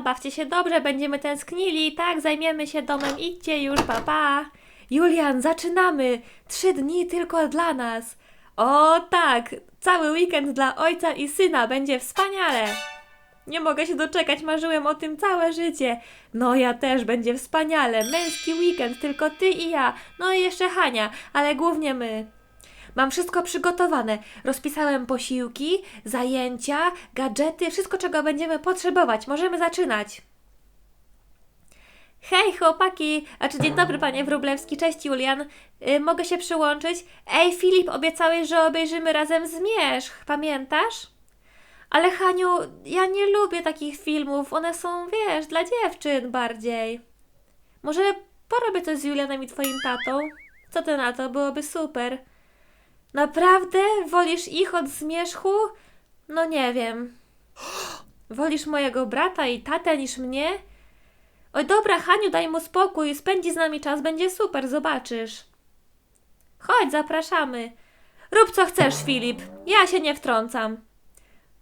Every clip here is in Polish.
Pa bawcie się dobrze, będziemy tęsknili, tak, zajmiemy się domem, idźcie już, papa. Julian, zaczynamy! Trzy dni tylko dla nas. O tak, cały weekend dla ojca i syna, będzie wspaniale. Nie mogę się doczekać, marzyłem o tym całe życie. No ja też, będzie wspaniale. Męski weekend, tylko ty i ja. No i jeszcze Hania, ale głównie my. Mam wszystko przygotowane. Rozpisałem posiłki, zajęcia, gadżety, wszystko czego będziemy potrzebować. Możemy zaczynać. Hej chłopaki, a czy dzień dobry panie Wróblewski, cześć Julian. Y, mogę się przyłączyć? Ej Filip, obiecałeś, że obejrzymy razem Zmierzch, pamiętasz? Ale Haniu, ja nie lubię takich filmów, one są, wiesz, dla dziewczyn bardziej. Może porobię coś z Julianem i twoim tatą? Co ty na to? Byłoby super. Naprawdę? Wolisz ich od zmierzchu? No nie wiem. Wolisz mojego brata i tatę niż mnie? Oj dobra, Haniu, daj mu spokój, spędzi z nami czas, będzie super, zobaczysz. Chodź, zapraszamy. Rób co chcesz, Filip, ja się nie wtrącam.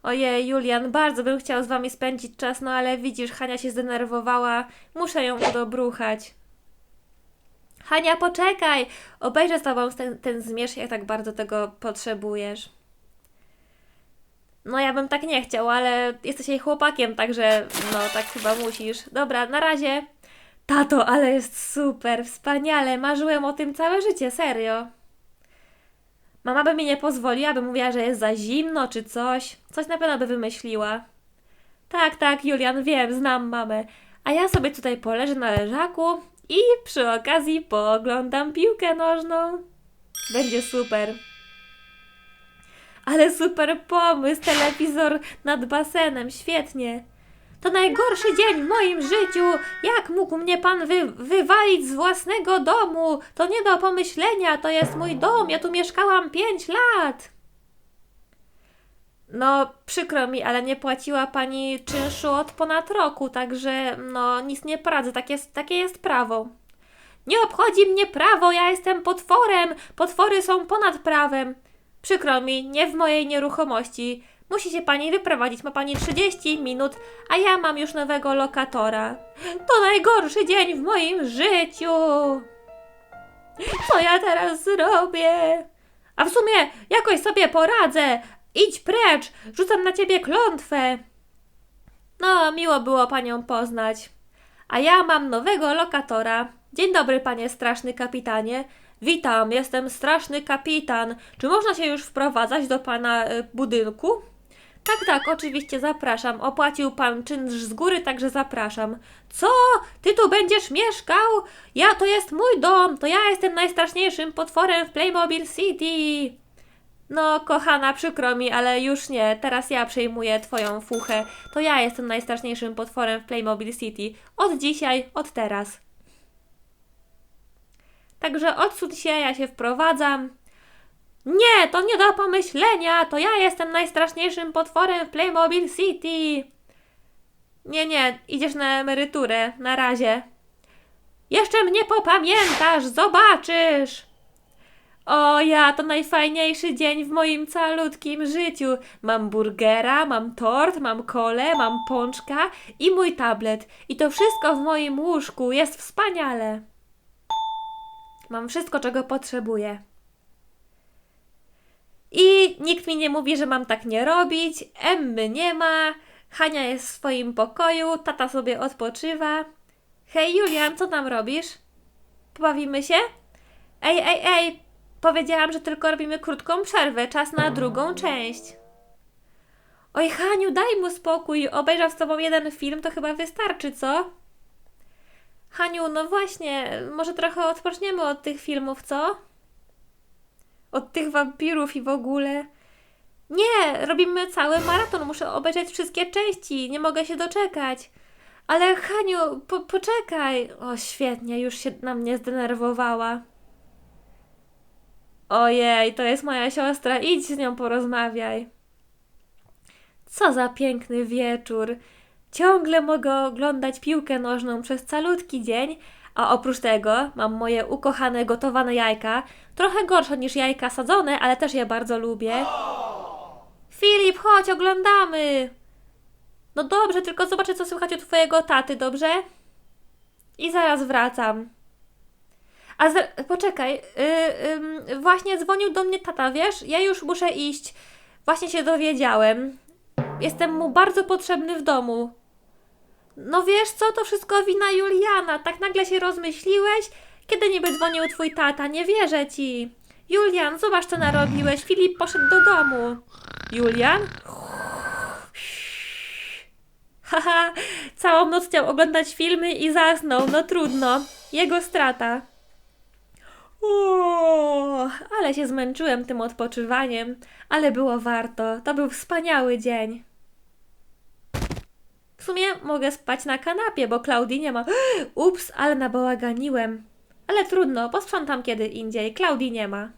Ojej, Julian, bardzo bym chciał z wami spędzić czas, no ale widzisz, Hania się zdenerwowała, muszę ją udobruchać. Hania, poczekaj! Obejrzę z tobą ten, ten zmierzch, jak tak bardzo tego potrzebujesz. No ja bym tak nie chciał, ale jesteś jej chłopakiem, także no tak chyba musisz. Dobra, na razie. Tato, ale jest super, wspaniale, marzyłem o tym całe życie, serio. Mama by mi nie pozwoliła, by mówiła, że jest za zimno czy coś. Coś na pewno by wymyśliła. Tak, tak, Julian, wiem, znam mamę. A ja sobie tutaj poleżę na leżaku i przy okazji pooglądam piłkę nożną. Będzie super. Ale super pomysł, telewizor nad basenem, świetnie. To najgorszy dzień w moim życiu. Jak mógł mnie pan wy, wywalić z własnego domu? To nie do pomyślenia, to jest mój dom, ja tu mieszkałam pięć lat. No, przykro mi, ale nie płaciła pani czynszu od ponad roku, także no nic nie poradzę, tak jest, takie jest prawo. Nie obchodzi mnie prawo, ja jestem potworem, potwory są ponad prawem. Przykro mi, nie w mojej nieruchomości. Musi się pani wyprowadzić, ma pani 30 minut, a ja mam już nowego lokatora. To najgorszy dzień w moim życiu. Co ja teraz zrobię? A w sumie jakoś sobie poradzę. Idź precz, rzucam na ciebie klątwę. No, miło było panią poznać. A ja mam nowego lokatora. Dzień dobry, panie straszny kapitanie. Witam, jestem straszny kapitan. Czy można się już wprowadzać do pana y, budynku? Tak, tak, oczywiście zapraszam. Opłacił pan czynsz z góry, także zapraszam. Co? Ty tu będziesz mieszkał? Ja to jest mój dom, to ja jestem najstraszniejszym potworem w Playmobil City. No, kochana, przykro mi, ale już nie. Teraz ja przejmuję twoją fuchę. To ja jestem najstraszniejszym potworem w Playmobil City. Od dzisiaj, od teraz. Także odsuń się, ja się wprowadzam. Nie, to nie do pomyślenia, to ja jestem najstraszniejszym potworem w Playmobil City. Nie, nie, idziesz na emeryturę, na razie. Jeszcze mnie popamiętasz, zobaczysz. O ja, to najfajniejszy dzień w moim calutkim życiu. Mam burgera, mam tort, mam kole, mam pączka i mój tablet. I to wszystko w moim łóżku, jest wspaniale. Mam wszystko, czego potrzebuję. I nikt mi nie mówi, że mam tak nie robić. Emmy nie ma. Hania jest w swoim pokoju, tata sobie odpoczywa. Hej Julian, co tam robisz? Pobawimy się? Ej, ej, ej! Powiedziałam, że tylko robimy krótką przerwę, czas na drugą część. Oj, Haniu, daj mu spokój. Obejrzał z tobą jeden film, to chyba wystarczy, co? Haniu, no właśnie, może trochę odpoczniemy od tych filmów, co? Od tych wampirów i w ogóle. Nie, robimy cały maraton, muszę obejrzeć wszystkie części, nie mogę się doczekać. Ale Haniu, po, poczekaj. O, świetnie, już się na mnie zdenerwowała. Ojej, to jest moja siostra, idź z nią porozmawiaj. Co za piękny wieczór. Ciągle mogę oglądać piłkę nożną przez calutki dzień, a oprócz tego mam moje ukochane gotowane jajka, trochę gorsze niż jajka sadzone, ale też je bardzo lubię. Filip, chodź, oglądamy! No dobrze, tylko zobaczę, co słychać u twojego taty, dobrze? I zaraz wracam. A z... poczekaj, yy, ym, właśnie dzwonił do mnie tata, wiesz? Ja już muszę iść. Właśnie się dowiedziałem. Jestem mu bardzo potrzebny w domu. No wiesz co, to wszystko wina Juliana. Tak nagle się rozmyśliłeś, kiedy niby dzwonił twój tata. Nie wierzę ci. Julian, zobacz co narobiłeś. Filip poszedł do domu. Julian? Haha, całą noc chciał oglądać filmy i zasnął. No trudno. Jego strata. O, ale się zmęczyłem tym odpoczywaniem, ale było warto. To był wspaniały dzień. W sumie mogę spać na kanapie, bo Klaudii nie ma. Ups, ale nabałaganiłem. Ale trudno, posprzątam kiedy indziej. Klaudii nie ma.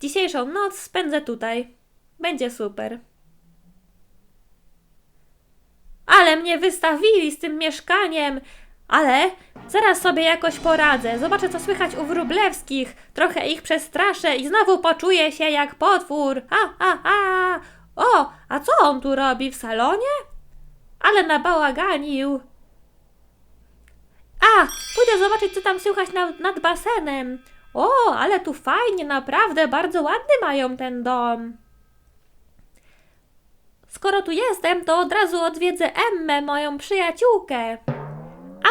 Dzisiejszą noc spędzę tutaj. Będzie super. Ale mnie wystawili z tym mieszkaniem. Ale zaraz sobie jakoś poradzę. Zobaczę, co słychać u wróblewskich. Trochę ich przestraszę i znowu poczuję się jak potwór. Ha, ha, ha. O, a co on tu robi w salonie? Ale nabałaganił. A, pójdę zobaczyć, co tam słychać nad, nad basenem. O, ale tu fajnie, naprawdę, bardzo ładny mają ten dom. Skoro tu jestem, to od razu odwiedzę Emmę, moją przyjaciółkę.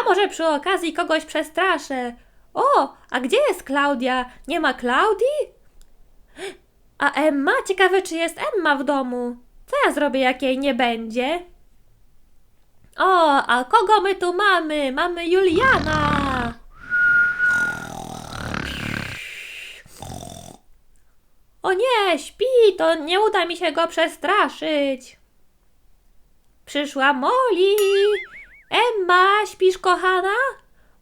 A może przy okazji kogoś przestraszę. O, a gdzie jest Klaudia? Nie ma Klaudii? A Emma? Ciekawe, czy jest Emma w domu. Co ja zrobię, jak jej nie będzie? O, a kogo my tu mamy? Mamy Juliana! O nie, śpi, to nie uda mi się go przestraszyć. Przyszła Molly. Emma, śpisz kochana?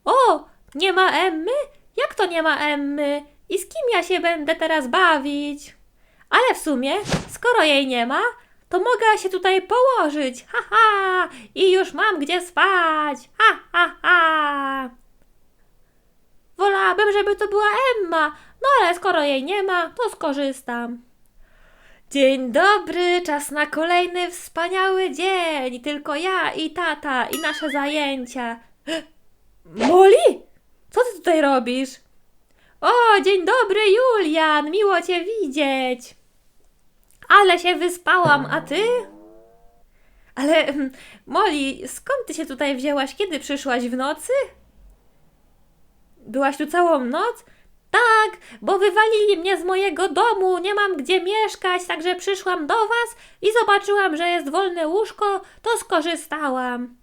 O, nie ma Emmy? Jak to nie ma Emmy? I z kim ja się będę teraz bawić? Ale w sumie, skoro jej nie ma, to mogę się tutaj położyć. Ha, ha! I już mam gdzie spać. Ha, ha, ha! Wolałabym, żeby to była Emma, no ale skoro jej nie ma, to skorzystam. Dzień dobry, czas na kolejny wspaniały dzień. Tylko ja i tata i nasze zajęcia. Molly? Co ty tutaj robisz? O, dzień dobry, Julian, miło cię widzieć. Ale się wyspałam, a ty? Ale, mm, Molly, skąd ty się tutaj wzięłaś? Kiedy przyszłaś w nocy? Byłaś tu całą noc? Tak, bo wywalili mnie z mojego domu, nie mam gdzie mieszkać, także przyszłam do was i zobaczyłam, że jest wolne łóżko, to skorzystałam.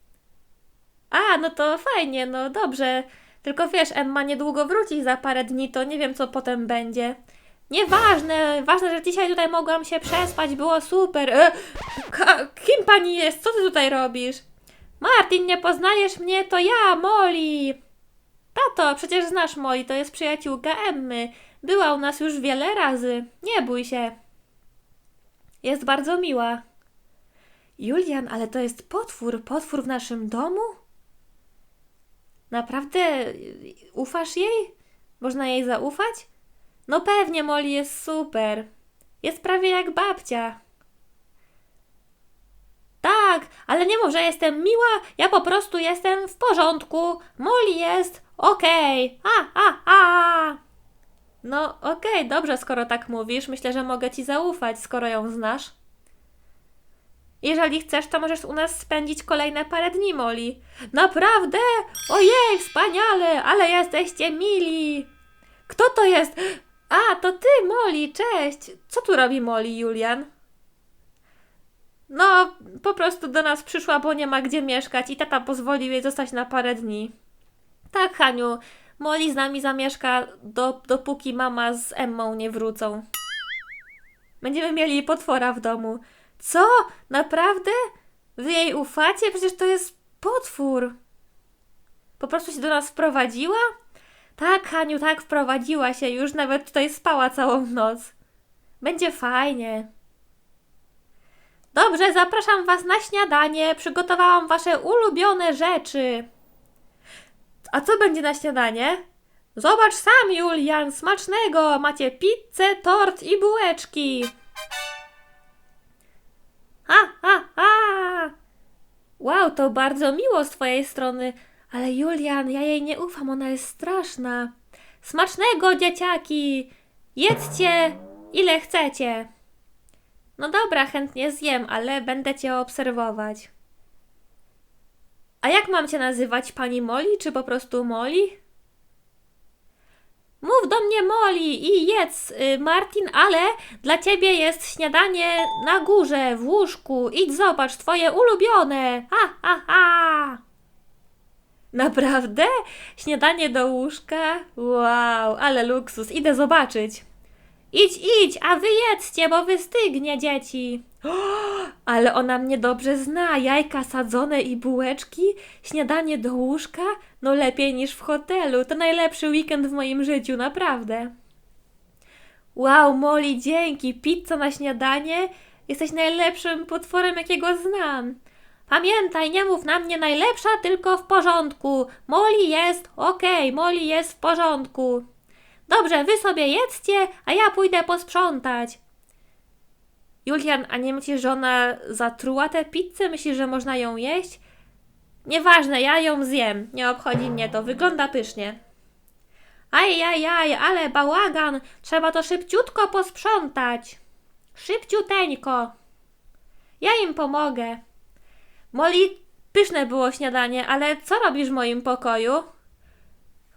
A, no to fajnie, no dobrze. Tylko wiesz, Emma niedługo wróci za parę dni, to nie wiem, co potem będzie. Nieważne, ważne, że dzisiaj tutaj mogłam się przespać, było super. E, kim pani jest? Co ty tutaj robisz? Martin, nie poznajesz mnie? To ja, Molly. Tato, przecież znasz Molly, to jest przyjaciółka Emmy. Była u nas już wiele razy. Nie bój się. Jest bardzo miła. Julian, ale to jest potwór, potwór w naszym domu? Naprawdę ufasz jej? Można jej zaufać? No pewnie, Molly jest super. Jest prawie jak babcia. Tak, ale nie mów, że jestem miła, ja po prostu jestem w porządku. Molly jest okej. A, a, a. No okej, dobrze, skoro tak mówisz. Myślę, że mogę ci zaufać, skoro ją znasz. Jeżeli chcesz, to możesz u nas spędzić kolejne parę dni, Molly. Naprawdę? Ojej, wspaniale, ale jesteście mili. Kto to jest? A, to ty, Molly, cześć. Co tu robi Molly, Julian? No, po prostu do nas przyszła, bo nie ma gdzie mieszkać i tata pozwolił jej zostać na parę dni. Tak, Haniu, Molly z nami zamieszka, do, dopóki mama z Emmą nie wrócą. Będziemy mieli potwora w domu. Co? Naprawdę? Wy jej ufacie? Przecież to jest potwór. Po prostu się do nas wprowadziła? Tak, Haniu, tak, wprowadziła się. Już nawet tutaj spała całą noc. Będzie fajnie. Dobrze, zapraszam Was na śniadanie. Przygotowałam Wasze ulubione rzeczy. A co będzie na śniadanie? Zobacz sam, Julian, smacznego. Macie pizzę, tort i bułeczki. Ha, ha, ha! Wow, to bardzo miło z twojej strony, ale Julian, ja jej nie ufam, ona jest straszna. Smacznego, dzieciaki! Jedzcie ile chcecie. No dobra, chętnie zjem, ale będę cię obserwować. A jak mam cię nazywać, pani Molly, czy po prostu Molly? Mów do mnie Molly i jedz, y, Martin, ale dla ciebie jest śniadanie na górze, w łóżku. Idź zobacz, twoje ulubione. Ha, ha, ha. Naprawdę? Śniadanie do łóżka? Wow, ale luksus. Idę zobaczyć. Idź, idź, a wy jedzcie, bo wystygnie, dzieci. Ale ona mnie dobrze zna. Jajka sadzone i bułeczki, śniadanie do łóżka, no lepiej niż w hotelu. To najlepszy weekend w moim życiu, naprawdę. Wow, Molly, dzięki. Pizza na śniadanie. Jesteś najlepszym potworem, jakiego znam. Pamiętaj, nie mów na mnie najlepsza, tylko w porządku. Molly jest okej, Molly jest w porządku. Dobrze, wy sobie jedzcie, a ja pójdę posprzątać. Julian, a nie myślisz, że ona zatruła tę pizzę? Myślisz, że można ją jeść? Nieważne, ja ją zjem. Nie obchodzi mnie to. Wygląda pysznie. Ajajaj, ale bałagan. Trzeba to szybciutko posprzątać. Szybciuteńko. Ja im pomogę. Molly, pyszne było śniadanie, ale co robisz w moim pokoju?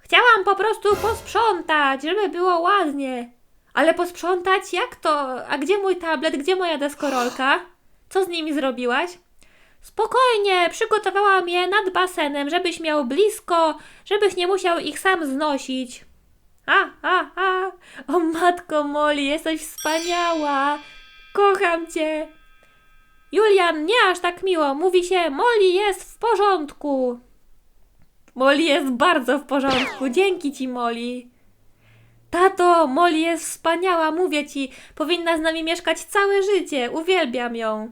Chciałam po prostu posprzątać, żeby było ładnie. Ale posprzątać? Jak to? A gdzie mój tablet? Gdzie moja deskorolka? Co z nimi zrobiłaś? Spokojnie, przygotowałam je nad basenem, żebyś miał blisko, żebyś nie musiał ich sam znosić. A, a, a! O matko Molly, jesteś wspaniała! Kocham cię! Julian, nie aż tak miło. Mówi się, Molly jest w porządku. Molly jest bardzo w porządku. Dzięki ci, Molly. Tato, Molly jest wspaniała, mówię ci. Powinna z nami mieszkać całe życie. Uwielbiam ją.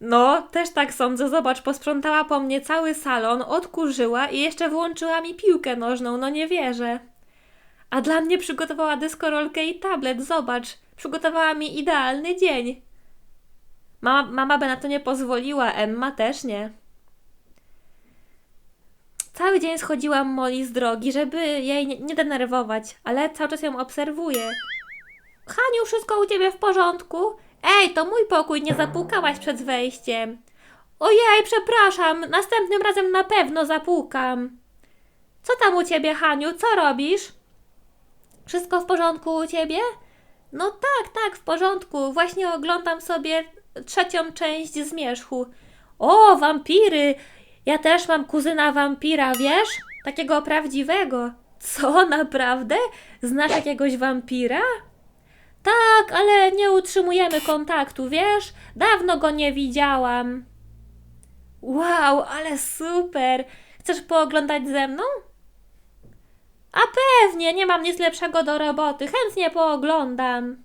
No, też tak sądzę. Zobacz, posprzątała po mnie cały salon, odkurzyła i jeszcze włączyła mi piłkę nożną. No nie wierzę. A dla mnie przygotowała deskorolkę i tablet. Zobacz, przygotowała mi idealny dzień. Mama, mama by na to nie pozwoliła, Emma też nie. Cały dzień schodziłam Molly z drogi, żeby jej nie denerwować, ale cały czas ją obserwuję. Haniu, wszystko u ciebie w porządku? Ej, to mój pokój, nie zapukałaś przed wejściem. Ojej, przepraszam, następnym razem na pewno zapukam. Co tam u ciebie, Haniu, co robisz? Wszystko w porządku u ciebie? No tak, tak, w porządku. Właśnie oglądam sobie trzecią część Zmierzchu. O, wampiry! Ja też mam kuzyna wampira, wiesz? Takiego prawdziwego. Co, naprawdę? Znasz jakiegoś wampira? Tak, ale nie utrzymujemy kontaktu, wiesz? Dawno go nie widziałam. Wow, ale super! Chcesz pooglądać ze mną? A pewnie, nie mam nic lepszego do roboty. Chętnie pooglądam.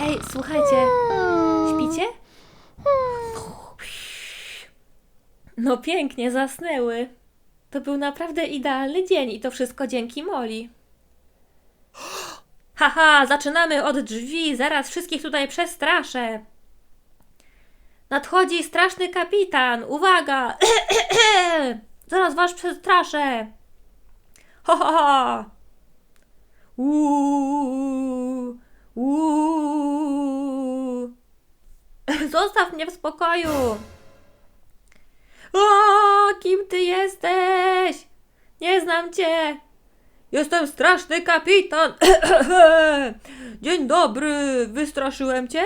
Ej, słuchajcie, śpicie? No pięknie, zasnęły. To był naprawdę idealny dzień i to wszystko dzięki Moli. Haha, zaczynamy od drzwi, zaraz wszystkich tutaj przestraszę. Nadchodzi straszny kapitan, uwaga! zaraz was przestraszę. Ho, ho, ho! Uuu, uuu. Zostaw mnie w spokoju! Kim ty jesteś? Nie znam cię. Jestem straszny kapitan. Dzień dobry, wystraszyłem cię?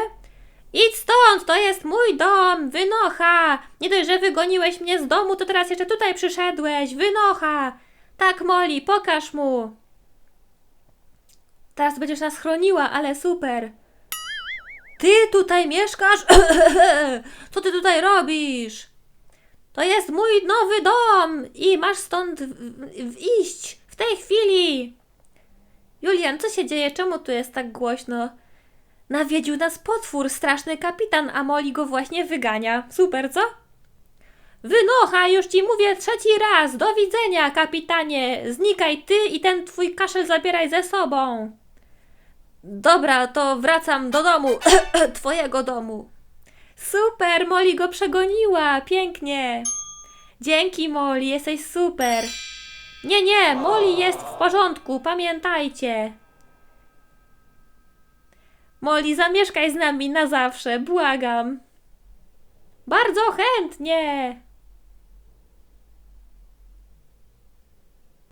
Idź stąd, to jest mój dom, wynocha. Nie dość, że wygoniłeś mnie z domu, to teraz jeszcze tutaj przyszedłeś, wynocha. Tak, Molly, pokaż mu. Teraz będziesz nas chroniła, ale super. Ty tutaj mieszkasz? Co ty tutaj robisz? To jest mój nowy dom i masz stąd iść w tej chwili. Julian, co się dzieje? Czemu tu jest tak głośno? Nawiedził nas potwór, straszny kapitan, a Molly go właśnie wygania. Super, co? Wynocha, już ci mówię trzeci raz. Do widzenia, kapitanie. Znikaj ty i ten twój kaszel zabieraj ze sobą. Dobra, to wracam do domu. Twojego domu. Super, Molly go przegoniła, pięknie. Dzięki, Molly, jesteś super. Nie, nie, Molly jest w porządku, pamiętajcie. Molly, zamieszkaj z nami na zawsze, błagam. Bardzo chętnie.